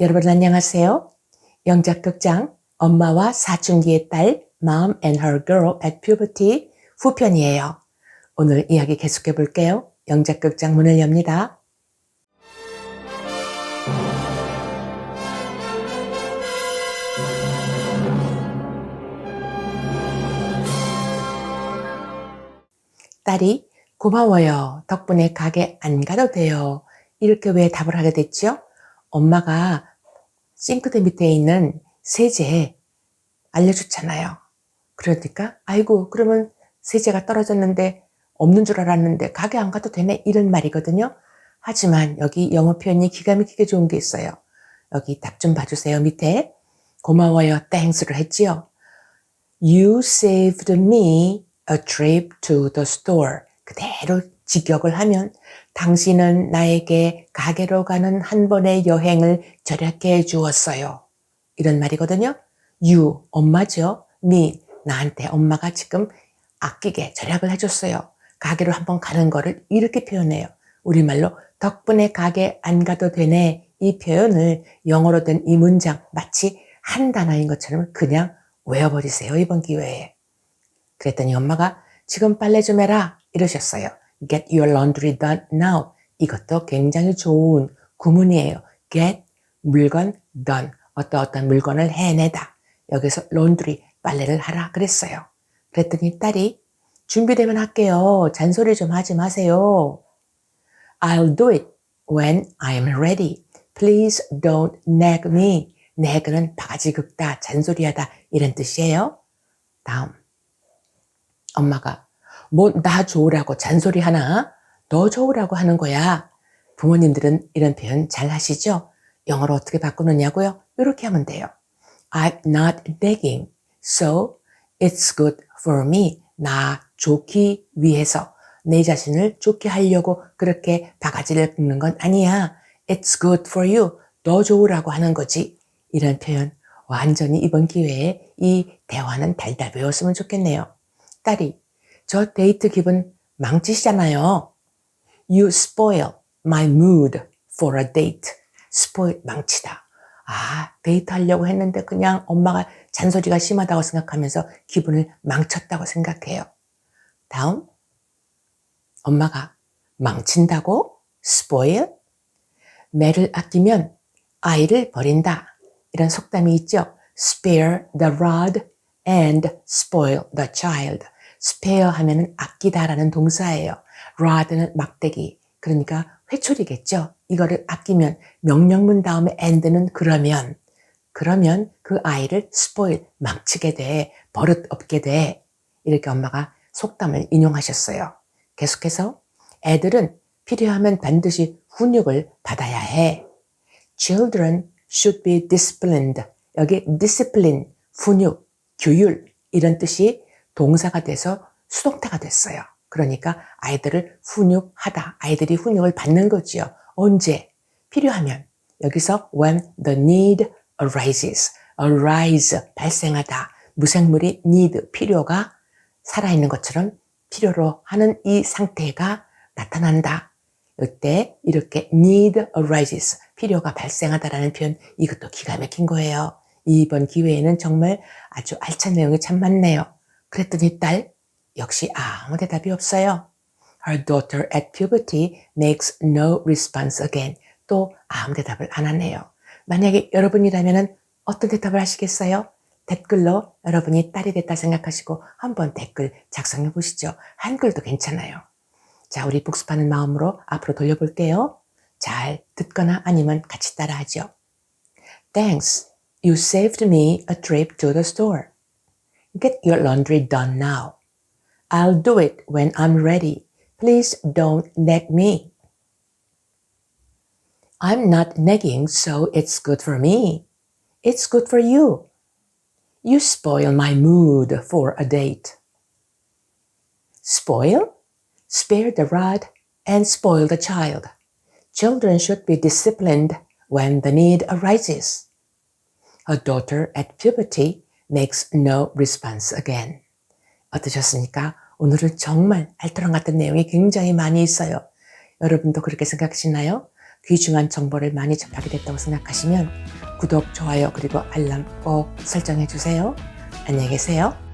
여러분 안녕하세요. 영작극장 엄마와 사춘기의 딸 Mom and Her Girl at Puberty 후편이에요. 오늘 이야기 계속해 볼게요. 영작극장 문을 엽니다. 딸이 고마워요. 덕분에 가게 안 가도 돼요. 이렇게 왜 답을 하게 됐죠? 엄마가 싱크대 밑에 있는 세제 알려줬잖아요. 그러니까 아이고 그러면 세제가 떨어졌는데 없는 줄 알았는데 가게 안 가도 되네 이런 말이거든요. 하지만 여기 영어 표현이 기가 막히게 좋은 게 있어요. 여기 답 좀 봐주세요. 밑에 고마워요. 땡스를 했지요. You saved me a trip to the store. 그대로 직역을 하면 당신은 나에게 가게로 가는 한 번의 여행을 절약해 해 주었어요. 이런 말이거든요. You, 엄마죠. me, 나한테 엄마가 지금 아끼게 절약을 해줬어요. 가게로 한 번 가는 거를 이렇게 표현해요. 우리말로 덕분에 가게 안 가도 되네. 이 표현을 영어로 된 이 문장 마치 한 단어인 것처럼 그냥 외워버리세요. 이번 기회에. 그랬더니 엄마가 지금 빨래 좀 해라. 이러셨어요. Get your laundry done now. 이것도 굉장히 좋은 구문이에요. Get 물건 done. 어떤 어떤 물건을 해내다. 여기서 laundry 빨래를 하라 그랬어요. 그랬더니 딸이 준비되면 할게요. 잔소리 좀 하지 마세요. I'll do it when I'm ready. Please don't nag me. nag는 바가지 긁다, 잔소리하다 이런 뜻이에요. 다음. 엄마가 뭐 나 좋으라고 잔소리 하나? 너 좋으라고 하는 거야. 부모님들은 이런 표현 잘 하시죠? 영어로 어떻게 바꾸느냐고요? 이렇게 하면 돼요. I'm not begging, so it's good for me. 나 좋기 위해서 내 자신을 좋게 하려고 그렇게 바가지를 긁는 건 아니야. It's good for you. 너 좋으라고 하는 거지. 이런 표현 완전히 이번 기회에 이 대화는 달달 외웠으면 좋겠네요. 딸이 저 데이트 기분 망치시잖아요. You spoil my mood for a date. spoil 망치다. 아, 데이트 하려고 했는데 그냥 엄마가 잔소리가 심하다고 생각하면서 기분을 망쳤다고 생각해요. 다음. 엄마가 망친다고? spoil? 매를 아끼면 아이를 버린다. 이런 속담이 있죠. spare the rod and spoil the child. Spare 하면은 아끼다라는 동사예요. rod는 막대기. 그러니까 회초리겠죠. 이거를 아끼면 명령문 다음에 and는 그러면 그러면 그 아이를 spoil 망치게 돼. 버릇 없게 돼. 이렇게 엄마가 속담을 인용하셨어요. 계속해서 애들은 필요하면 반드시 훈육을 받아야 해. Children should be disciplined. 여기 discipline, 훈육, 교율 이런 뜻이 동사가 돼서 수동태가 됐어요. 그러니까 아이들을 훈육하다. 아이들이 훈육을 받는 거지요. 언제? 필요하면. 여기서 when the need arises. arise, 발생하다. 무생물이 need, 필요가 살아있는 것처럼 필요로 하는 이 상태가 나타난다. 이때 이렇게 need arises, 필요가 발생하다라는 표현 이것도 기가 막힌 거예요. 이번 기회에는 정말 아주 알찬 내용이 참 많네요. 그랬더니 딸 역시 아무 대답이 없어요. Her daughter at puberty makes no response again. 또 아무 대답을 안 하네요. 만약에 여러분이라면 어떤 대답을 하시겠어요? 댓글로 여러분이 딸이 됐다 생각하시고 한번 댓글 작성해 보시죠. 한글도 괜찮아요. 자, 우리 복습하는 마음으로 앞으로 돌려볼게요. 잘 듣거나 아니면 같이 따라하죠. Thanks. You saved me a trip to the store. Get your laundry done now. I'll do it when I'm ready. Please don't nag me. I'm not nagging, so it's good for me. It's good for you. You spoil my mood for a date. Spoil? Spare the rod and spoil the child. Children should be disciplined when the need arises. A daughter at puberty makes no response again. 어떠셨습니까? 오늘은 정말 알토랑 같은 내용이 굉장히 많이 있어요. 여러분도 그렇게 생각하시나요? 귀중한 정보를 많이 접하게 됐다고 생각하시면 구독, 좋아요, 그리고 알람 꼭 설정해 주세요. 안녕히 계세요.